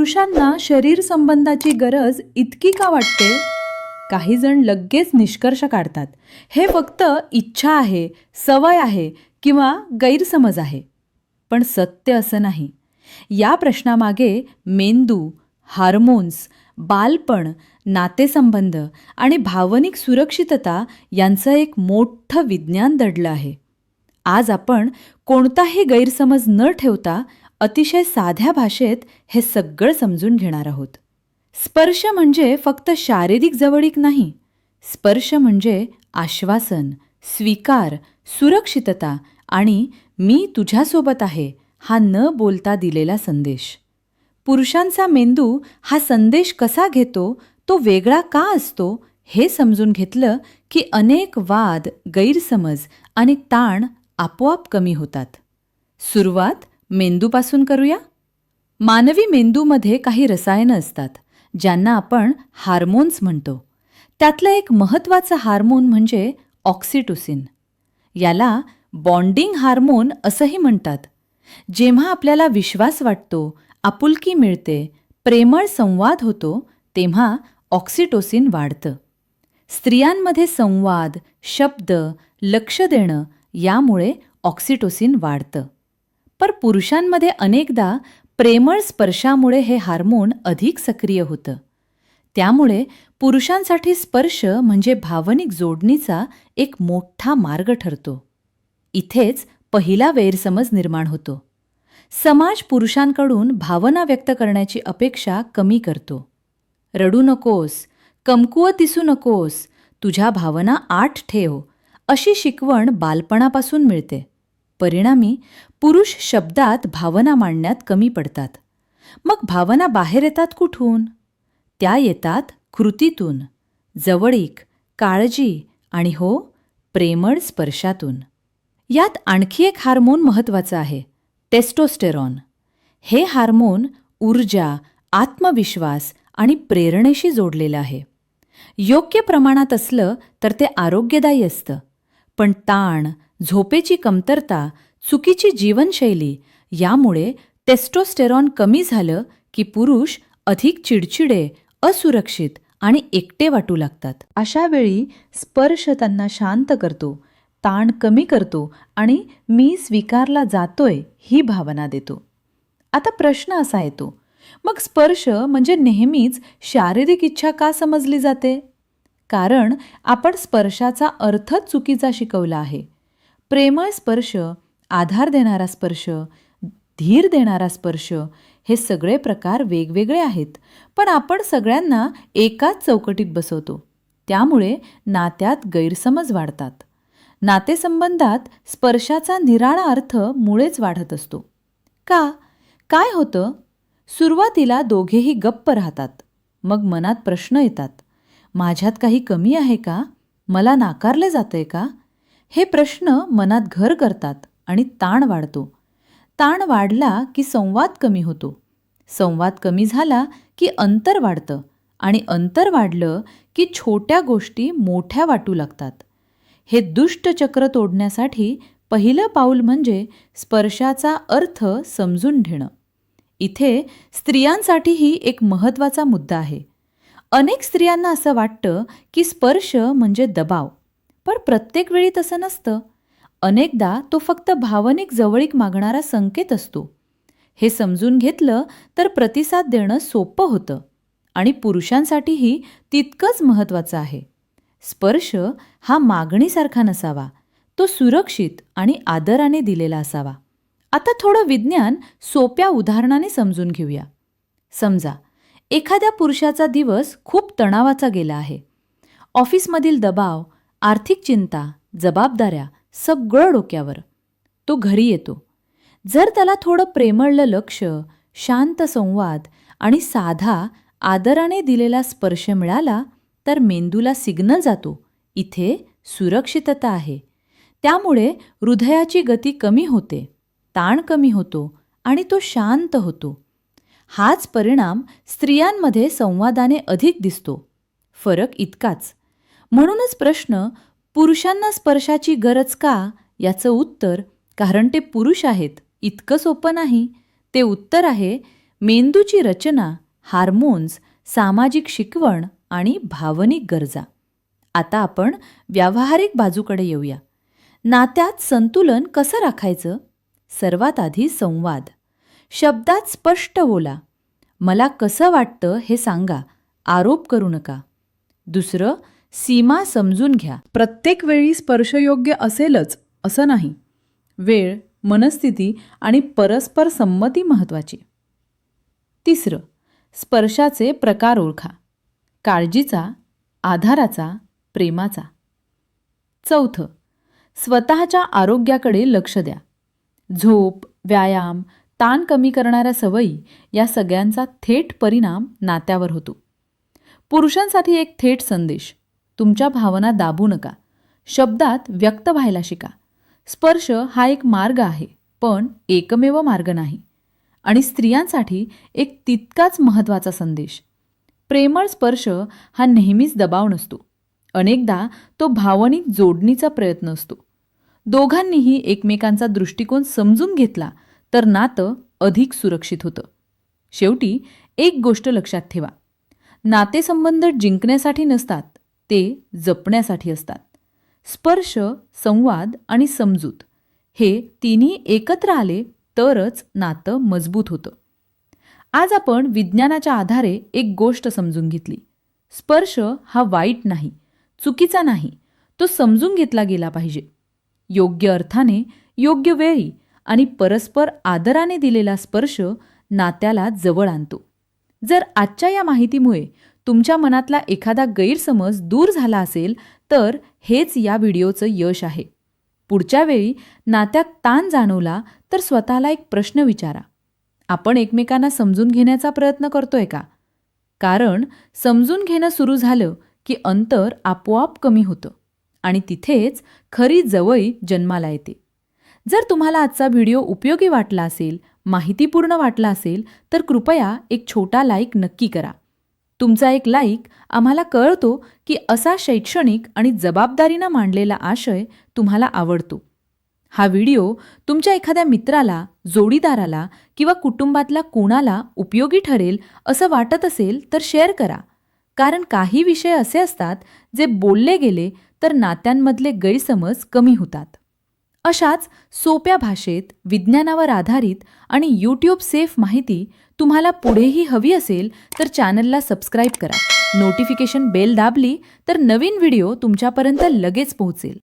पुरुषांना शरीर संबंधाची गरज इतकी का वाटते? काही जण लगेच निष्कर्ष काढतात. हे फक्त इच्छा आहे सवय आहे किंवा गैरसमज आहे. पण सत्य असं नाही. या प्रश्नामागे मेंदू हार्मोन्स बालपण नातेसंबंध आणि भावनिक सुरक्षितता यांचं एक मोठं विज्ञान दडलं आहे. आज आपण कोणताही गैरसमज न ठेवता अतिशय साध्या भाषेत हे सगळं समजून घेणार आहोत. स्पर्श म्हणजे फक्त शारीरिक जवळीक नाही. स्पर्श म्हणजे आश्वासन स्वीकार सुरक्षितता आणि मी तुझ्यासोबत आहे हा न बोलता दिलेला संदेश. पुरुषांचा मेंदू हा संदेश कसा घेतो तो वेगळा का असतो हे समजून घेतलं की अनेक वाद गैरसमज आणि ताण आपोआप कमी होतात. सुरुवात मेंदूपासून करूया? मानवी मेंदूमध्ये काही रसायनं असतात ज्यांना आपण हार्मोन्स म्हणतो. त्यातलं एक महत्त्वाचं हार्मोन म्हणजे ऑक्सिटोसिन. याला बॉन्डिंग हार्मोन असंही म्हणतात. जेव्हा आपल्याला विश्वास वाटतो आपुलकी मिळते प्रेमळ संवाद होतो तेव्हा ऑक्सिटोसिन वाढतं. स्त्रियांमध्ये संवाद शब्द लक्ष देणं यामुळे ऑक्सिटोसिन वाढतं. पर पुरुषांमध्ये अनेकदा प्रेमळ स्पर्शामुळे हे हार्मोन अधिक सक्रिय होतं. त्यामुळे पुरुषांसाठी स्पर्श म्हणजे भावनिक जोडणीचा एक मोठा मार्ग ठरतो. इथेच पहिला गैरसमज निर्माण होतो. समाज पुरुषांकडून भावना व्यक्त करण्याची अपेक्षा कमी करतो. रडू नकोस कमकुवत दिसू नकोस तुझ्या भावना आठ ठेव अशी शिकवण बालपणापासून मिळते. परिणामी पुरुष शब्दात भावना मांडण्यात कमी पडतात. मग भावना बाहेर येतात कुठून? त्या येतात कृतीतून जवळीक काळजी आणि हो प्रेमळ स्पर्शातून. यात आणखी एक हार्मोन महत्त्वाचं आहे टेस्टोस्टेरॉन. हे हार्मोन ऊर्जा आत्मविश्वास आणि प्रेरणेशी जोडलेलं आहे. योग्य प्रमाणात असलं तर ते आरोग्यदायी असतं पण ताण झोपेची कमतरता चुकीची जीवनशैली यामुळे टेस्टोस्टेरॉन कमी झालं की पुरुष अधिक चिडचिडे असुरक्षित आणि एकटे वाटू लागतात. अशा वेळी स्पर्श त्यांना शांत करतो ताण कमी करतो आणि मी स्वीकारला जातोय ही भावना देतो. आता प्रश्न असा येतो मग स्पर्श म्हणजे नेहमीच शारीरिक इच्छा का समजली जाते? कारण आपण स्पर्शाचा अर्थच चुकीचा शिकवला आहे. प्रेमळ स्पर्श आधार देणारा स्पर्श धीर देणारा स्पर्श हे सगळे प्रकार वेगवेगळे आहेत. पण आपण सगळ्यांना एकाच चौकटीत बसवतो. त्यामुळे नात्यात गैरसमज वाढतात. नातेसंबंधात स्पर्शाचा निराळा अर्थ मुळेच वाढत असतो. का? काय होतं? सुरुवातीला दोघेही गप्प राहतात. मग मनात प्रश्न येतात. माझ्यात काही कमी आहे का? मला नाकारले आहे का? हे प्रश्न मनात घर करतात आणि ताण वाढतो. ताण वाढला की संवाद कमी होतो. संवाद कमी झाला की अंतर वाढतं आणि अंतर वाढलं की छोट्या गोष्टी मोठ्या वाटू लागतात. हे दुष्ट चक्र तोडण्यासाठी पहिलं पाऊल म्हणजे स्पर्शाचा अर्थ समजून घेणं. इथे स्त्रियांसाठीही एक महत्त्वाचा मुद्दा आहे. अनेक स्त्रियांना असं वाटतं की स्पर्श म्हणजे दबाव. पण प्रत्येक वेळी तसं नसतं. अनेकदा तो फक्त भावनिक जवळीक मागणारा संकेत असतो. हे समजून घेतलं तर प्रतिसाद देणं सोपं होतं आणि पुरुषांसाठीही तितकंच महत्त्वाचं आहे. स्पर्श हा मागणीसारखा नसावा तो सुरक्षित आणि आदराने दिलेला असावा. आता थोडं विज्ञान सोप्या उदाहरणाने समजून घेऊया. समजा एखाद्या पुरुषाचा दिवस खूप तणावाचा गेला आहे. ऑफिसमधील दबाव आर्थिक चिंता जबाबदाऱ्या सगळं डोक्यावर. तो घरी येतो. जर त्याला थोडं प्रेमळलं लक्ष शांत संवाद आणि साधा आदराने दिलेला स्पर्श मिळाला तर मेंदूला सिग्नल जातो. इथे सुरक्षितता आहे. त्यामुळे हृदयाची गती कमी होते ताण कमी होतो आणि तो शांत होतो. हाच परिणाम स्त्रियांमध्ये संवादाने अधिक दिसतो. फरक इतकाच. म्हणूनच प्रश्न पुरुषांना स्पर्शाची गरज का? याचं उत्तर कारण ते पुरुष आहेत इतकं सोपं नाही. ते उत्तर आहे मेंदूची रचना हार्मोन्स सामाजिक शिकवण आणि भावनिक गरजा. आता आपण व्यावहारिक बाजूकडे येऊया. नात्यात संतुलन कसं राखायचं? सर्वात आधी संवाद. शब्दात स्पष्ट बोला. मला कसं वाटतं हे सांगा. आरोप करू नका. दुसरं सीमा समजून घ्या. प्रत्येक वेळी स्पर्शयोग्य असेलच असं नाही. वेळ मनस्थिती आणि परस्पर संमती महत्त्वाची. तिसरं स्पर्शाचे प्रकार ओळखा. काळजीचा आधाराचा प्रेमाचा. चौथं स्वतःच्या आरोग्याकडे लक्ष द्या. झोप व्यायाम ताण कमी करणाऱ्या सवयी या सगळ्यांचा थेट परिणाम नात्यावर होतो. पुरुषांसाठी एक थेट संदेश. तुमच्या भावना दाबू नका. शब्दात व्यक्त व्हायला शिका. स्पर्श हा एक मार्ग आहे पण एकमेव मार्ग नाही. आणि स्त्रियांसाठी एक तितकाच महत्त्वाचा संदेश. प्रेमळ स्पर्श हा नेहमीच दबाव नसतो. अनेकदा तो भावनिक जोडणीचा प्रयत्न असतो. दोघांनीही एकमेकांचा दृष्टिकोन समजून घेतला तर नातं अधिक सुरक्षित होतं. शेवटी एक गोष्ट लक्षात ठेवा. नातेसंबंध जिंकण्यासाठी नसतात ते जपण्यासाठी असतात. स्पर्श संवाद आणि समजूत हे तिन्ही एकत्र आले तरच नातं मजबूत होतं. आज आपण विज्ञानाच्या आधारे एक गोष्ट समजून घेतली. स्पर्श हा वाईट नाही चुकीचा नाही तो समजून घेतला गेला पाहिजे. योग्य अर्थाने योग्य वेळी आणि परस्पर आदराने दिलेला स्पर्श नात्याला जवळ आणतो. जर आजच्या या माहितीमुळे तुमच्या मनातला एखादा गैरसमज दूर झाला असेल तर हेच या व्हिडिओचं यश आहे. पुढच्या वेळी नात्यात ताण जाणवला तर स्वतःला एक प्रश्न विचारा. आपण एकमेकांना समजून घेण्याचा प्रयत्न करतोय का? कारण समजून घेणं सुरू झालं की अंतर आपोआप कमी होतं आणि तिथेच खरी जवळी जन्माला येते. जर तुम्हाला आजचा व्हिडिओ उपयोगी वाटला असेल माहितीपूर्ण वाटला असेल तर कृपया एक छोटा लाईक नक्की करा. तुमचा एक लाईक आम्हाला कळतो की असा शैक्षणिक आणि जबाबदारीनं मांडलेला आशय तुम्हाला आवडतो. हा व्हिडिओ तुमच्या एखाद्या मित्राला जोडीदाराला किंवा कुटुंबातल्या कोणाला उपयोगी ठरेल असं वाटत असेल तर शेअर करा. कारण काही विषय असे असतात जे बोलले गेले तर नात्यांमधले गैरसमज कमी होतात. अशाच सोप्या भाषेत विज्ञानावर आधारित आणि यूट्यूब सेफ माहिती तुम्हाला पुढेही हवी असेल तर चॅनलला सबस्क्राईब करा. नोटिफिकेशन बेल दाबली तर नवीन व्हिडिओ तुमच्यापर्यंत लगेच पोहोचेल.